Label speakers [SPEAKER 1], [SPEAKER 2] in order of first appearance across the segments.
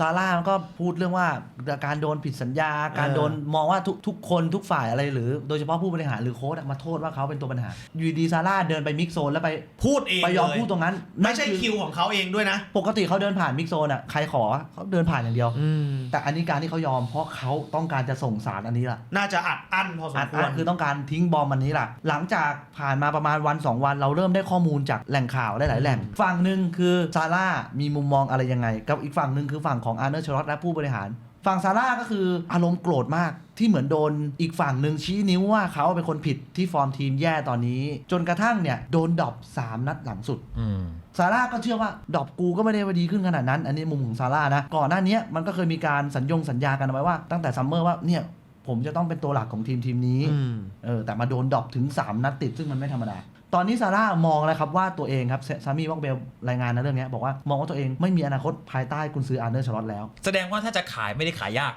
[SPEAKER 1] ซาร่ามันก็พูดเรื่องว่าการโดนผิดสัญญา การ
[SPEAKER 2] เออ
[SPEAKER 1] โดนมองว่าทุกทุกคนทุกฝ่ายอะไรหรือ โดยเฉพาะผู้บริหารหรือโค้ชอะมาโทษว่าเขาเป็นตัวปัญหา อยู่ดีซาร่าเดินไปมิกโซนแล้วไป
[SPEAKER 2] พูดเอง
[SPEAKER 1] ไปยอม
[SPEAKER 2] เลย
[SPEAKER 1] พูดตรงนั้น
[SPEAKER 2] ไม่ใช่
[SPEAKER 1] นั่นอ
[SPEAKER 2] คิวของเขาเองด้วยนะ
[SPEAKER 1] ปกติเขาเดินผ่านมิกโซนอะใครขอเขาเดินผ่านอย่างเดียว แต่อันนี้การที่เขายอมเพราะเขาต้องการจะส่งสารอันนี้ล่ะ
[SPEAKER 2] น่าจะอัดอั้นพอสม
[SPEAKER 1] อัด
[SPEAKER 2] คว
[SPEAKER 1] อั้
[SPEAKER 2] ร
[SPEAKER 1] นคือต้องการทิ้งบอมอันนี้ล่ะ หลังจากผ่านมาประมาณวัน 2 วันเราเริ่มได้ข้อมูลจากแหล่งข่าวหลายๆแหล่งฝั่งหนึ่งคือซาร่ามีมุมมองอะไรยังไง กับอีกฝั่งหนึ่งคือฝั่งของอาร์เนอร์ชลอตและผู้บริหาร ฝั่งซาร่าก็คืออารมณ์โกรธมากที่เหมือนโดนอีกฝั่งหนึ่งชี้นิ้วว่าเขาเป็นคนผิดที่ฟอร์มทีมแย่ตอนนี้ จนกระทั่งเนี่ยโดนดรอป3 นัดหลังสุด
[SPEAKER 3] อืม
[SPEAKER 1] ซาร่าก็เชื่อว่าดรอปกูก็ไม่ได้ว่าดีขึ้นขนาดนั้น อันนี้มุมของซาร่านะก่อนหน้านี้มันก็เคยมีการสัญญงสัญญากันเอาไว้ว่าตั้งแต่ซัมเมอร์ว่าเนี่ยผมจะต้องเป็นตัวหลักของทีมทีมนี้ เออ แต่มาโดนดรอปถึง 3 นัดติดซึ่งมันไม่ธรรมดา ตอนนี้ซาร่ามองแล้วครับว่าตัวเองครับซามีวอกเบลรายงานนะเรื่องนี้บอกว่ามองว่าตัวเองไม่มีอนาคตภายใต้กุนซืออาร์เนอร์ชลอตแล้ว
[SPEAKER 3] แสดงว่าถ้าจะขายไม่ได้ขายยาก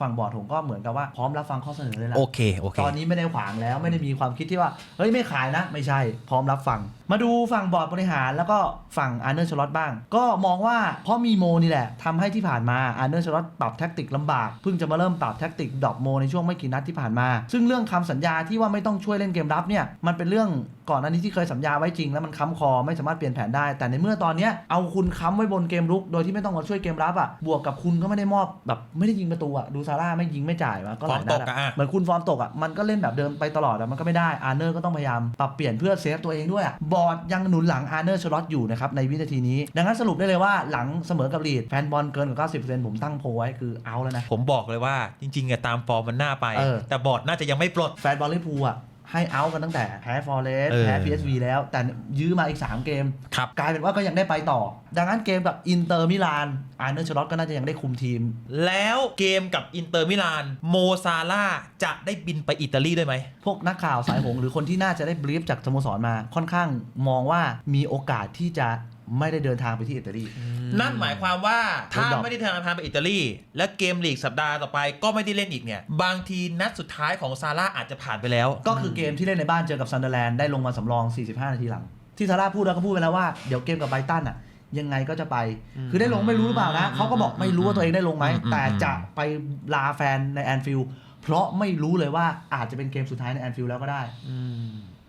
[SPEAKER 1] ฝั่งบอร์ดผมก็เหมือนกับว่าพร้อมรับฟังข้อเสนอเลยแหละ
[SPEAKER 3] โอเค โอเค
[SPEAKER 1] ตอนนี้ไม่ได้ขวางแล้วไม่ได้มีความคิดที่ว่า เฮ้ย ไม่ขายนะ ไม่ใช่ พร้อมรับฟัง มาดูฝั่งบอร์ดบริหาร แล้วก็ฝั่งอาร์เนอร์ชลอตบ้าง ก็มองว่าเพราะมีโมนี่แหละทำให้ที่ผ่านมาอาร์เนอร์ชลอตปรับแท็กติกลำบาก เพิ่งจะมาเริ่มปรับแท็กติกดรอปโมในช่วงไม่กี่นัดที่ผ่านมา ซึ่งเรื่องคำสัญญาที่ว่าไม่ต้องช่วยเล่นเกมรับเนี่ยมันเป็นเรื่องก่อนหน้านี้ที่เคยสัญญาไว้จริงแล้วมันค้ำคอไม่สามารถเปลี่ยนแผนได้ แต่ในเมื่อตอนเนี้ยเอาคุณค้ำไว้บนเกมรุก โดยที่ไม่ต้องมาช่วยเกมรับอะบวกกับคุณก็ไม่ได้มอบแบบไม่ได้ยิงประตูอะดูซาร่าไม่ยิงไม่จ่ายมาก็หลายนัด
[SPEAKER 3] ฟอร์มตกอะ
[SPEAKER 1] อะ
[SPEAKER 3] อะ
[SPEAKER 1] เหมือนคุณฟอร์มตกอะมันก็เล่นแบบเดิมไปตลอดอะมันก็ไม่ได้อาร์เนอร์ก็ต้องพยายามปรับเปลี่ยนเพื่อเซฟตัวเองด้วยอะบอร์ดยังหนุนหลังอาร์เนอร์ชลอตอยู่นะครับในวินาทีนี้ ดังนั้นสรุปได้เลยว่าหลังเสมอกับลีดแฟนบอลเกินกว่า90%ผมตั้งโพลไว้คือเอาแล้วนะ
[SPEAKER 3] ผมบอกเลยว่าจริงๆอะตามฟอร์มมันน่าไป
[SPEAKER 1] เออ
[SPEAKER 3] แต่บอร์ดน่าจะยังไม่ปลด
[SPEAKER 1] แฟนบอลลิเวอร์พูลอะ ให้เอากันตั้งแต่แพ้ฟอร์เรส
[SPEAKER 3] เออ
[SPEAKER 1] แพ้ PSV แล้ว แต่ยื้อมาอีก 3 เกม
[SPEAKER 3] ครับ
[SPEAKER 1] กลายเป็นว่าก็ยังได้ไปต่อ ดังนั้นเกมกับอินเตอร์มิลานอาร์เนอร์ชลอตก็น่าจะยังได้คุมทีม
[SPEAKER 3] แล้วเกมกับอินเตอร์มิลานโมซาร่าจะได้บินไปอิตาลีด้วยไหม
[SPEAKER 1] พวกนักข่าวสายหงส์หรือคนที่น่าจะได้บรีฟจากสโมสรมาค่อนข้างมองว่ามีโอกาสที่จะ ไม่ได้เดินทางไปที่อิตาลี
[SPEAKER 3] นั่นหมายความว่า ถ้า
[SPEAKER 1] โดนดรอป
[SPEAKER 3] ไม่ได้เดินทางไปอิตาลี และเกมลีกสัปดาห์ต่อไปก็ไม่ได้เล่นอีกเนี่ย บางทีนัดสุดท้ายของซาร่าอาจจะผ่านไปแล้ว
[SPEAKER 1] ก็คือเกมที่เล่นในบ้านเจอกับซันเดอร์แลนด์ได้ลงมาสำรอง 45 นาทีหลัง ที่ซาร่าพูดแล้วก็พูดไปแล้วว่าเดี๋ยวเกมกับไบรตันอะยังไงก็จะไป คือได้ลงไม่รู้หรือเปล่านะเขาก็บอกไม่รู้ว่าตัวเองได้ลงไหม
[SPEAKER 3] อืม
[SPEAKER 1] แต่จะไปลาแฟนในแอนฟิลด์เพราะไม่รู้เลยว่าอาจจะเป็นเกมสุดท้ายในแอนฟิลด์แล้วก็ได้